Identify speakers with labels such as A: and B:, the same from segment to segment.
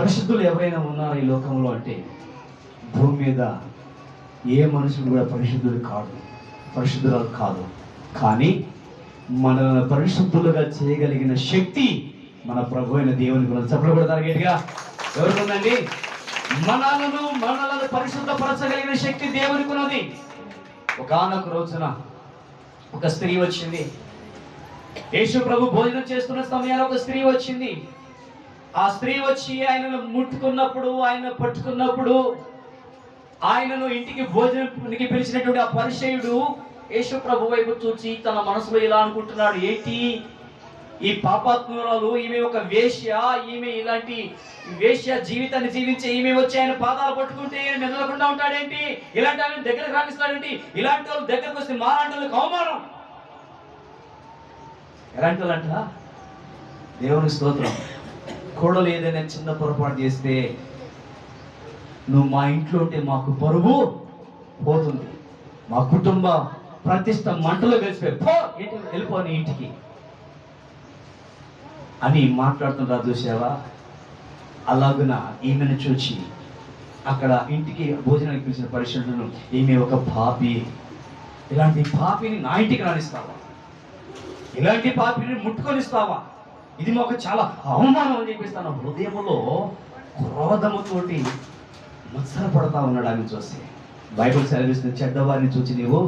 A: పరిశుద్ధులు ఎవరైనా ఉన్నారా ఈ లోకంలో అంటే భూమి మీద ఏ మనుషుడు కూడా పరిశుద్ధుడు కాదు పరిశుద్ధురాలు కాదు. కానీ మనల్ని పరిశుద్ధులుగా చేయగలిగిన శక్తి మన ప్రభు అయిన దేవుని గురించి చెప్పలు కొడతారు గట్టిగా. ఎవరికి మనలను మనలను పరిశుద్ధపరచగలిగిన శక్తి దేవునికి ఉన్నది ఒకనొక రోజున ఒక స్త్రీ వచ్చింది. యేసు ప్రభు భోజనం చేస్తున్న సమయాన్ని ఒక స్త్రీ వచ్చింది. ఆ స్త్రీ వచ్చి ఆయనను ముట్టుకున్నప్పుడు ఆయన పట్టుకున్నప్పుడు ఆయనను ఇంటికి భోజనానికి పిలిచినటువంటి ఆ పరిచయుడు యేసు ప్రభు వైపు చూచి తన మనసులో ఇలా అనుకుంటున్నాడు ఏంటి? ఈ పాపాత్మరాలు ఈమె ఒక వేష్య ఈమె ఇలాంటి వేష్య జీవితాన్ని జీవించే ఈమె వచ్చి ఆయన పాదాలు పట్టుకుంటే మెదలకుండా ఉంటాడేంటి? ఇలాంటి ఆయన దగ్గరకు రాణిస్తాడేంటి? ఇలాంటి వాళ్ళు దగ్గరకు వస్తే మాలాంటి వాళ్ళకి అవమానం. ఎలాంటి వాళ్ళంట? దేవుని స్తోత్రం. కోడలు ఏదైనా చిన్న పొరపాటు చేస్తే? నువ్వు మా ఇంట్లో ఉంటే మాకు పరువు పోతుంది. మా కుటుంబ ప్రతిష్ట మంటలో కలిసిపోయి పో వెళ్ళిపో నీ ఇంటికి. అని మాట్లాడుతుంటారు చూసావా? అలాగున ఈమెను చూచి అక్కడ ఇంటికి భోజనానికి పిలిచిన పరిశుద్ధులను ఈమె ఒక పాపి. ఇలాంటి పాపిని నా ఇంటికి రాణిస్తావా ఇలాంటి పాపిని ముట్టుకొనిస్తావా? ఇది మాకు చాలా అవమానం అని చెప్పేసి తన హృదయంలో క్రోధముతోటి మత్సరపడతా ఉన్నాడు ఆమె చూస్తే బైబిల్ సెలవిస్తున్న చెడ్డవారిని చూసి నీవు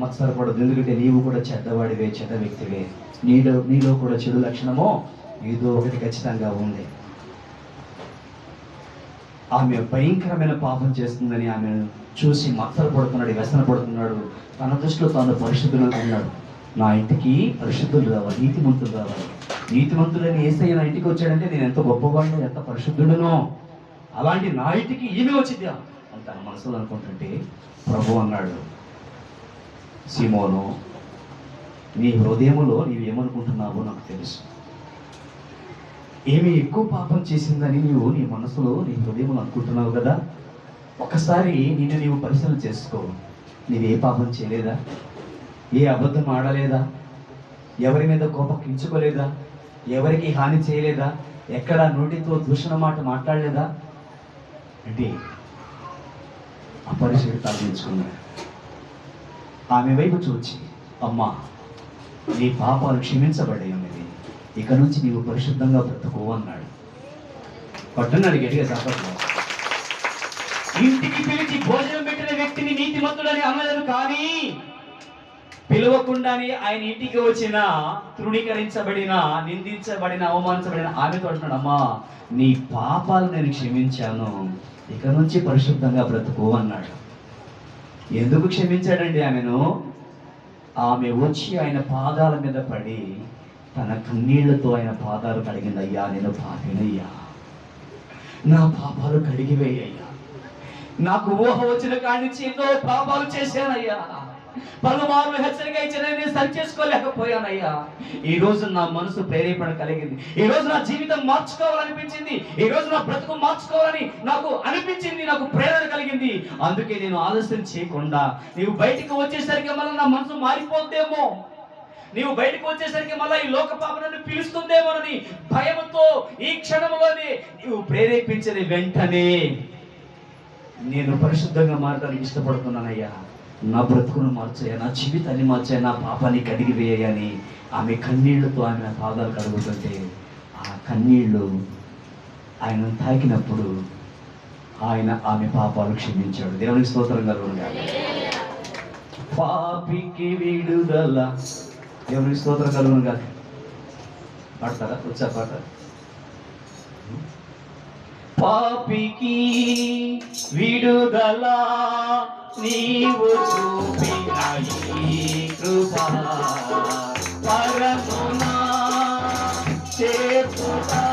A: మత్సరపడదు ఎందుకంటే నీవు కూడా చెడ్డవాడివే చెడ్డ వ్యక్తివే. నీలో నీలో కూడా చెడు లక్షణమో ఏదో ఒకటి ఖచ్చితంగా ఉంది. ఆమె భయంకరమైన పాపం చేస్తుందని ఆమె చూసి మత్సరపడుతున్నాడు వ్యసన పడుతున్నాడు తన దృష్టిలో తాను పరిశుద్ధులు ఉన్నాడు నా ఇంటికి పరిశుద్ధులు రావాలి నీతిమంతులు రావాలి. నీతిమంతులని ఏసయ్య నా ఇంటికి వచ్చాడంటే నేను ఎంత గొప్పవాడినో ఎంత పరిశుద్ధుడునో. అలాంటి నా ఇంటికి ఈమె వచ్చిందా. అని తన మనసులో అనుకుంటుంటే ప్రభు అన్నాడు సీమోను నీ హృదయములో నీవేమనుకుంటున్నావో నాకు తెలుసు. ఏమి ఎక్కువ పాపం చేసిందని నీవు నీ మనసులో నీ హృదయంలో అనుకుంటున్నావు కదా? ఒకసారి నిన్ను నీవు పరిశీలన చేసుకో. నీవే పాపం చేయలేదా? ఏ అబద్ధం ఆడలేదా? ఎవరి మీద కోపకించుకోలేదా ఎవరికి హాని చేయలేదా? ఎక్కడ నోటితో దూషణ మాట మాట్లాడలేదా? అంటే అపరిశుడు తగ్గించుకున్నాడు ఆమె వైపు చూచి అమ్మా నీ పాపాలు క్షమించబడి ఉన్నది ఇక నుంచి నీవు పరిశుద్ధంగా బ్రతుకు అన్నాడు. పట్టున్నాడు గట్టిగా చెప్పట్లు ఇంటికి పిలిచి భోజనం పెట్టిన వ్యక్తిని నీతిమంతుడని అనలేదు కానీ పిలవకుండానే ఆయన ఇంటికి వచ్చిన తృణీకరించబడిన నిందించబడిన అవమానించబడిన ఆమెతో అంటున్నాడు అమ్మా నీ పాపాలు నేను క్షమించాను. ఇక నుంచి పరిశుద్ధంగా బ్రతుకు అన్నాడు. ఎందుకు క్షమించాడండి ఆమెను? ఆమె వచ్చి ఆయన పాదాల మీద పడి తన కన్నీళ్ళతో ఆయన పాదాలు కడిగింది అయ్యా నేను పాపినయ్యా. నా పాపాలు కడిగివేయ్యా నాకు ఊహ వచ్చిన కాడి నుంచి ఎన్నో పాపాలు చేశానయ్యా. పలుమార్లు హెచ్చరిక ఇచ్చిన నేను సరి చేసుకోలేకపోయానయ్యా ఈ రోజు నా మనసు ప్రేరేపణ కలిగింది. ఈ రోజు నా జీవితం మార్చుకోవాలనిపించింది. ఈ రోజు నా బ్రతుకు మార్చుకోవాలని నాకు అనిపించింది నాకు ప్రేరణ కలిగింది. అందుకే నేను ఆలస్యం చేయకుండా నీవు బయటికి వచ్చేసరికి మళ్ళీ నా మనసు మారిపోద్దేమో. నీవు బయటకు వచ్చేసరికి మళ్ళీ ఈ లోక పాపనని పిలుస్తుందేమోనని భయంతో ఈ క్షణంలోనే నీవు ప్రేరేపించని వెంటనే నేను పరిశుద్ధంగా మారడానికి ఇష్టపడుతున్నానయ్యా. నా బ్రతుకును మార్చాయా నా జీవితాన్ని మార్చాయా నా పాపాన్ని కడిగివేయని ఆమె కన్నీళ్ళతో ఆమె పాదాలు కడుగుతుంటే ఆ కన్నీళ్ళు ఆయన తాకినప్పుడు ఆయన ఆమె పాపాలు క్షమించాడు. దేవునికి స్తోత్రం కలుగుండాలి పాపికి విడుదల. దేవునికి స్తోత్రం కలుగును కాదు పాడతారా? వచ్చా పాట? పాపికి విడుదల. నీవు చూపిన ఈ కృప. పరమున చేతుగా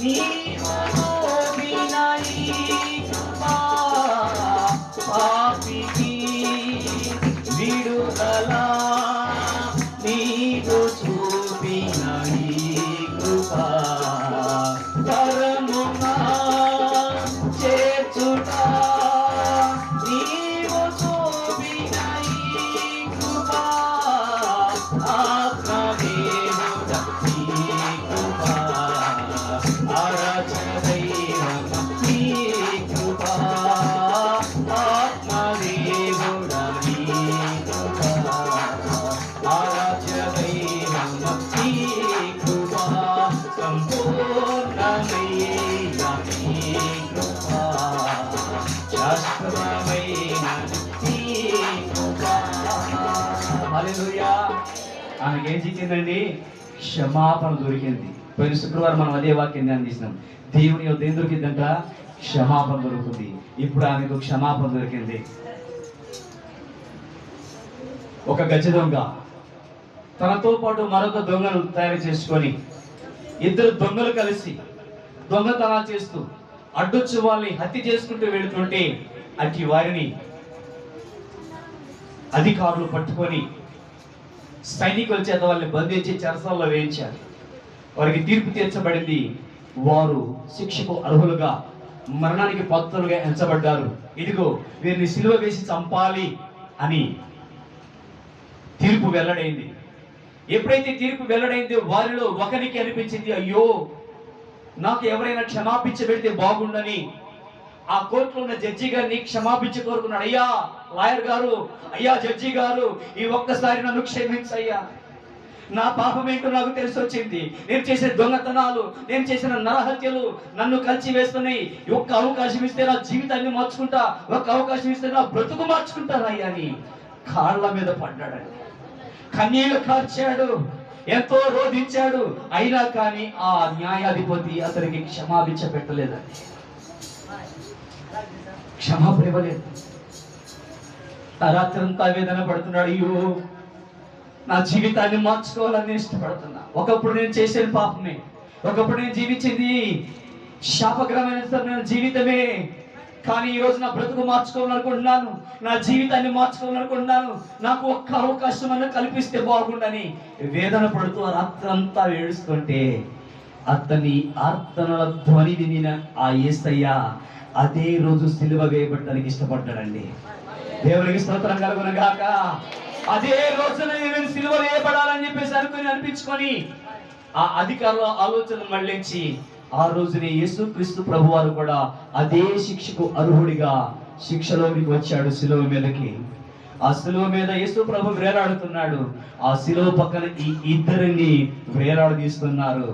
A: నీవు చూపిన ఈ కృప. పాపికి విడుదల. నీవు చూపిన ఈ కృప. పరమున చేర్చుట ఆమెకి క్షమాపణ దొరికింది. పోయిన శుక్రవారం మనం అదే వాక్యాన్ని అందిస్తున్నాం దేవుని యొక్క ఏం దొరికిందంట? క్షమాపణ దొరుకుతుంది. ఇప్పుడు ఆమెకు క్షమాపణ దొరికింది. ఒక గజ దొంగ. తనతో పాటు మరొక దొంగను తయారు చేసుకొని ఇద్దరు దొంగలు కలిసి దొంగతనాలు చేస్తూ అడ్డొచ్చు వాళ్ళని హత్య చేసుకుంటూ వెళుతుంటే అట్టి వారిని అధికారులు పట్టుకొని సైనికుల చేత వాళ్ళని బంధించి చెరసాల్లో వేయించారు. వారికి తీర్పు తీర్చబడింది. వారు శిక్షకు అర్హులుగా మరణానికి పాత్రలుగా ఎంచబడ్డారు. ఇదిగో వీరిని సిలువ వేసి చంపాలి అని తీర్పు వెల్లడైంది. ఎప్పుడైతే తీర్పు వెల్లడైందో వారిలో ఒకరికి అనిపించింది అయ్యో నాకు ఎవరైనా క్షమాపించబెడితే బాగుండని ఆ కోర్టులో ఉన్న జడ్జి గారిని క్షమాపించి కోరుకున్నాడు. అయ్యా లాయర్ గారు అయ్యా జడ్జి గారు ఈ ఒక్కసారి నన్ను క్షమించయ్యా. నా పాపం ఏంటో నాకు తెలిసి వచ్చింది. నేను చేసిన దొంగతనాలు నేను చేసిన నరహత్యలు నన్ను కలిసి వేస్తున్నాయి. ఒక్క అవకాశం ఇస్తే నా జీవితాన్ని మార్చుకుంటా ఒక్క అవకాశం ఇస్తే నా బ్రతుకు మార్చుకుంటానయ్యా అని కాళ్ళ మీద పడ్డాడండి కన్నీళ్ళు కార్చాడు ఎంతో రోధించాడు. అయినా కానీ ఆ న్యాయాధిపతి అతనికి క్షమాపించ పెట్టలేదండి. క్షమాపణ ఇవ్వలేదు ఆ రాత్రంతా వేదన పడుతున్నాడు. అయ్యో నా జీవితాన్ని మార్చుకోవాలని ఇష్టపడుతున్నా. ఒకప్పుడు నేను చేసిన పాపమే. ఒకప్పుడు నేను జీవించింది శాపగ్రహమైన జీవితమే. కానీ ఈ రోజు నా బ్రతుకు మార్చుకోవాలనుకుంటున్నాను. నా జీవితాన్ని మార్చుకోవాలనుకుంటున్నాను. నాకు ఒక్క అవకాశం అన్న కల్పిస్తే బాగుండని వేదన పడుతూ రాత్రంతా ఏడుస్తుంటే అతని ఆర్తనల ధ్వని వినిన ఆ యేసయ్య అదే రోజు సిలువ వేయబట్టడానికి ఇష్టపడ్డాడండి. దేవునికి స్తోత్రం కలుగునగాక. అదే రోజున నేను సిలువ వేయబడాలని చెప్పేసి అనుకుని అనిపించుకొని ఆ అధికారుల ఆలోచన మళ్ళించి ఆ రోజునే యేసుక్రీస్తు ప్రభు వారు కూడా అదే శిక్షకు అర్హుడిగా శిక్షలోనికి వచ్చాడు సిలువ మీదకి. ఆ శిలువ మీద యేసు ప్రభు వేలాడుతున్నాడు. ఆ శిలువ పక్కన ఈ ఇద్దరిని వేలాడదీస్తున్నారు.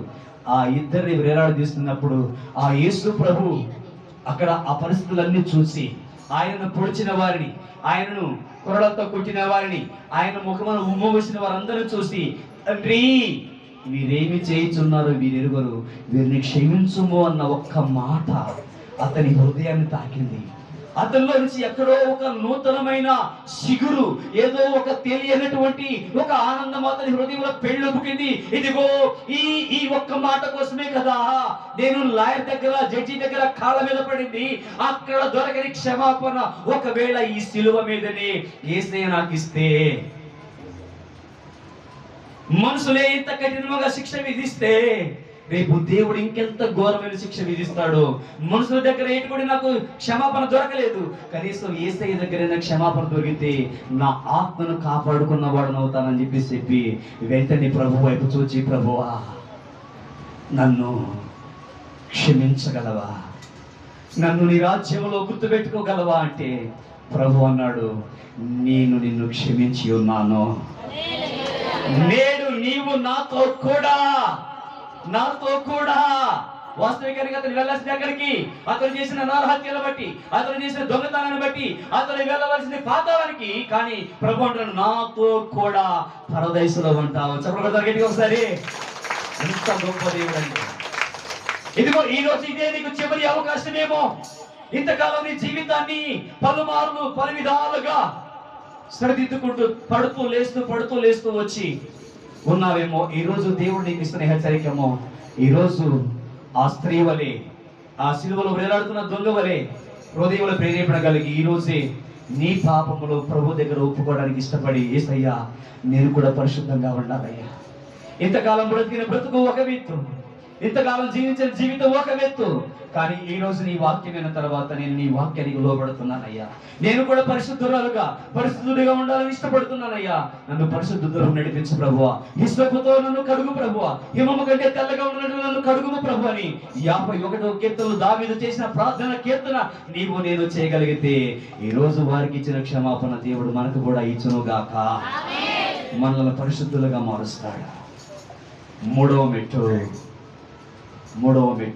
A: ఆ ఇద్దరిని వేలాడదీస్తున్నప్పుడు ఆ యేసు ప్రభు అక్కడ ఆ పరిస్థితులన్నీ చూసి ఆయనను పొడిచిన వారిని ఆయనను కొరడతో కొట్టిన వారిని ఆయన ముఖమును ఉమ్మవేసిన వారందరూ చూసి తండ్రి వీరేమి చేయించున్నారు? వీరెరుగరు వీరిని క్షమించుము అన్న ఒక్క మాట అతని హృదయాన్ని తాకింది. అతనిలో నుంచి ఎక్కడో ఒక నూతనమైన సిగురు ఏదో ఒక తెలియనటువంటి ఒక ఆనందం అతని హృదయంలో పెళ్ళొప్పుకింది ఇదిగో ఈ ఈ ఒక్క మాట కోసమే కదా నేను లాయర్ దగ్గర జడ్జి దగ్గర కాళ్ళ మీద పడింది. అక్కడ దొరకని క్షమాపణ ఒకవేళ ఈ సిలువ మీదనే ఏసే నాకు ఇస్తే మనుషులే ఇంత కఠినంగా శిక్ష విధిస్తే రేపు దేవుడు ఇంకెంత ఘోరమైన శిక్ష విధిస్తాడు? మనుషుల దగ్గర ఏంటి కూడా నాకు క్షమాపణ దొరకలేదు. కనీసం ఏసయ్య దగ్గర క్షమాపణ దొరికితే నా ఆత్మను కాపాడుకున్న వాడును అవుతానని చెప్పేసి చెప్పి వెంటనే ప్రభు వైపు చూచి ప్రభువా నన్ను క్షమించగలవా? నన్ను నీ రాజ్యంలో గుర్తుపెట్టుకోగలవా? అంటే ప్రభు అన్నాడు నేను నిన్ను క్షమించి ఉన్నాను. నేడు నీవు నాతో కూడా నాతో కూడా వాస్తవికంగా అతను వెళ్ళాల్సిన దగ్గరికి అతను చేసిన నరహత్యలు బట్టి అతను చేసిన దొంగతనాన్ని బట్టి అతను వెళ్ళవలసిన పాతవానికి కానీ ప్రభు అంటాడు నాతో కూడా పరదైసులో ఉంటావు. చెప్పడం గట్టిగా ఒకసారి. ఎంత గొప్ప దేవుడు అంటే ఇదిగో ఈ రోజు ఇదే నీకు చివరి అవకాశమేమో. ఇంతకాలం నీ జీవితాన్ని పలుమార్లు పలు విధాలుగా సరిదిద్దుకుంటూ పడుతూ లేస్తూ పడుతూ లేస్తూ వచ్చి ఉన్నావేమో? ఈ రోజు దేవుడు నీకు ఇస్తున్న హెచ్చరికేమో ఈ రోజు ఆ స్త్రీ వలె ఆ సిలువలో వేలాడుతున్న దొంగ వలె హృదయంలో ప్రేరేపణ కలిగి ఈ రోజే నీ పాపములు ప్రభు దగ్గర ఒప్పుకోవడానికి ఇష్టపడి ఏసయ్యా నేను కూడా పరిశుద్ధంగా ఉండాలయ్యా. ఇంతకాలం బ్రతికిన బ్రతుకు ఒక విత్తు. ఇంతకాలం జీవించిన జీవితం ఒక వ్యక్తు కానీ ఈ రోజు నీ వాక్యం విన్న తర్వాత నేను నీ వాక్యానికి లోబడుతున్నానయ్యా. నేను కూడా పరిశుద్ధురాలుగా పరిశుద్ధుడిగా ఉండాలని ఇష్టపడుతున్నానయ్యా. నన్ను పరిశుద్ధులు నడిపించు ప్రభువా. హిస్వపుతో నన్ను కడుగు ప్రభువా. హిమము కంటే తెల్లగా ఉన్నట్టు నన్ను కడుగుము ప్రభు అని యాభై ఒకటో కీర్తనలు దావీదు చేసిన ప్రార్థన కీర్తన నీవు నేను చేయగలిగితే ఈ రోజు వారికి ఇచ్చిన క్షమాపణ దేవుడు మనకు కూడా ఇచ్చును గాక. మనల్ని పరిశుద్ధులుగా మారుస్తాడు. మూడవ మెట్టు. మూడవ మెట్టు